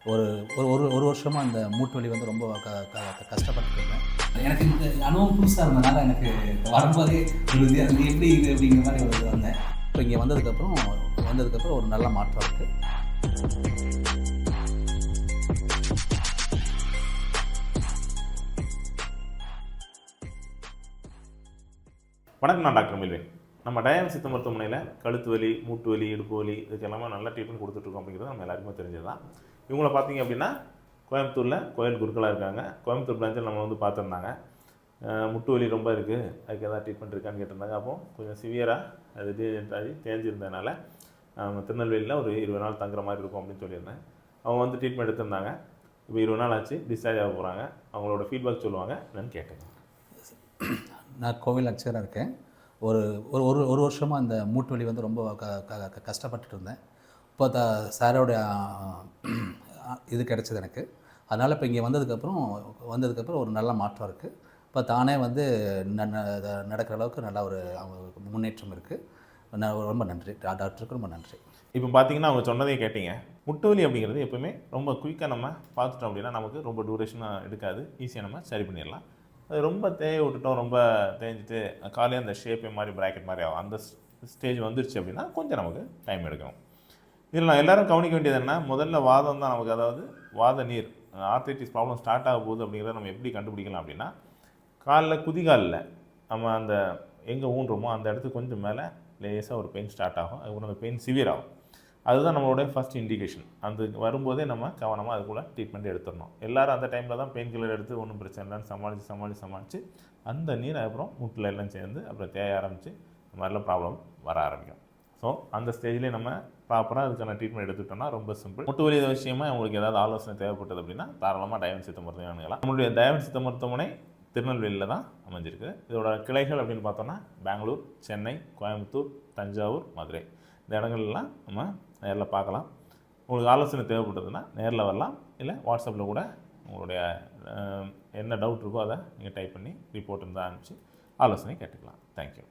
ஒரு ஒரு ஒரு ஒரு வருஷமாக அந்த மூட்டு வலி வந்து ரொம்ப க க கஷ்டப்பட்டு இருந்தேன் எனக்கு இந்த அனுபவம் புதுசாக இருந்தனால எனக்கு வரும்போதே ஒரு இது அது எப்படி இது? அப்படிங்கிற மாதிரி ஒரு இது வந்தேன். இப்போ இங்கே வந்ததுக்கப்புறம் வந்ததுக்கப்புறம் ஒரு நல்ல மாற்றம் இருக்குது வணக்கம் நான் டாக்டர் மில்வேன். நம்ம டயான் சித்த மருத்துவமனையில் கழுத்து வலி மூட்டு வலி இடுப்பு வலி இதுக்கு எல்லாமே நல்ல ட்ரீட்மெண்ட் கொடுத்துட்ருக்கோம் அப்படிங்கிறது நம்ம எல்லாருக்குமே தெரிஞ்சது தான் இவங்கள பார்த்தீங்க அப்படின்னா கோயம்புத்தூரில் கோயில் குருக்களாக இருக்காங்க. கோயம்புத்தூர் பிரான்ச்சில் நம்ம வந்து பார்த்துருந்தாங்க. முட்டு வலி ரொம்ப இருக்குது அதுக்கு எதாவது ட்ரீட்மெண்ட் இருக்கான்னு கேட்டிருந்தாங்க. அப்போ கொஞ்சம் சிவியராக அது ஆகி தேஞ்சிருந்ததுனால திருநெல்வேலியில் ஒரு இருபது நாள் தங்குற மாதிரி இருக்கும் அப்படின்னு சொல்லியிருந்தேன். அவங்க வந்து ட்ரீட்மெண்ட் எடுத்திருந்தாங்க. இப்போ இருபது நாள் ஆச்சு டிஸ்சார்ஜ் ஆக போகிறாங்க அவங்களோட ஃபீட்பேக் சொல்லுவாங்க. என்னன்னு கேட்டேன் நான் கோவில் அர்ச்சகராக இருக்கேன். ஒரு ஒரு ஒரு ஒரு வருஷமாக அந்த மூட்டு வலி வந்து ரொம்ப க க க- கஷ்டப்பட்டுட்டு இருந்தேன். இப்போ த சாரோட இது கிடச்சிது எனக்கு. அதனால் இப்போ இங்கே வந்ததுக்கப்புறம் வந்ததுக்கப்புறம் ஒரு நல்ல மாற்றம் இருக்குது இப்போ தானே வந்து ந- ந- நடக்கிற அளவுக்கு நல்ல ஒரு முன்னேற்றம் இருக்குது ரொம்ப நன்றி. டா- டாக்டருக்கு ரொம்ப நன்றி. இப்போ பார்த்தீங்கன்னா அவங்க சொன்னதே கேட்டீங்க. முட்டுவலி அப்படிங்கிறது எப்பவுமே ரொம்ப குயிக்காக நம்ம பார்த்துட்டோம் அப்படின்னா நமக்கு ரொம்ப டூரேஷனாக எடுக்காது. ஈஸியாக நம்ம சரி பண்ணிடலாம். அது ரொம்ப தேய விட்டுட்டோம் ரொம்ப தேஞ்சிட்டு காலையில் அந்த ஷேப்பே மாதிரி ப்ராக்கெட் மாதிரி ஆகும். அந்த ஸ்டேஜ் வந்துருச்சு அப்படின்னா கொஞ்சம் நமக்கு டைம் எடுக்கும் இதில் நான் எல்லோரும் கவனிக்க வேண்டியது என்ன முதல்ல வாதம் தான் நமக்கு அதாவது வாத நீர் ஆர்த்தைட்டிஸ் ப்ராப்ளம் ஸ்டார்ட் ஆக போகுது அப்படிங்கிறத நம்ம எப்படி கண்டுபிடிக்கலாம் அப்படின்னா காலில் குதிகாலில் நம்ம அந்த எங்கே ஊன்றோமோ அந்த இடத்துக்கு கொஞ்சம் மேலே லேசாக ஒரு பெயின் ஸ்டார்ட் ஆகும். அதுக்கப்புறம் அந்த பெயின் சிவியர் ஆகும். அதுதான் நம்மளுடைய ஃபர்ஸ்ட் இண்டிகேஷன் அந்த வரும்போதே நம்ம கவனமாக அதுக்குள்ள ட்ரீட்மெண்ட் எடுத்துடணும். எல்லாரும் அந்த டைமில் தான் பெயின் கில்லர் எடுத்து ஒன்றும் பிரச்சனை இல்லைன்னு சமாளித்து சமாளித்து சமாளித்து அந்த நீர் அப்புறம் முட்டில் எல்லாம் சேர்ந்து அப்புறம் தேய ஆரம்பித்து இந்த மாதிரிலாம் ப்ராப்ளம் வர ஆரம்பிக்கும். ஸோ அந்த ஸ்டேஜ்லேயே நம்ம ப்ராப்பராக அதுக்கான ட்ரீட்மெண்ட் எடுத்துட்டோம்னா ரொம்ப சிம்பிள் முட்டு வலி விஷயமா உங்களுக்கு ஏதாவது ஆலோசனை தேவைப்பட்டது அப்படின்னா தாராளமாக டயவன் சித்த மருத்துவம் அணுகலாம் நம்மளுடைய டயவன் சித்த மருத்துவமனை திருநெல்வேலியில் தான் அமைஞ்சிருக்கு. இதோட கிளைகள் அப்படின்னு பார்த்தோம்னா பெங்களூர் சென்னை கோயம்புத்தூர் தஞ்சாவூர் மதுரை. இந்த இடங்கள்லாம் நம்ம நேரில் பார்க்கலாம். உங்களுக்கு ஆலோசனை தேவைப்பட்டதுன்னா நேரில் வரலாம். இல்லை வாட்ஸ்அப்பில் கூட உங்களுடைய என்ன டவுட் இருக்கோ அதை நீங்கள் டைப் பண்ணி ரிப்போர்ட் இருந்தால் அனுப்பிச்சு ஆலோசனை கேட்டுக்கலாம். தேங்க்யூ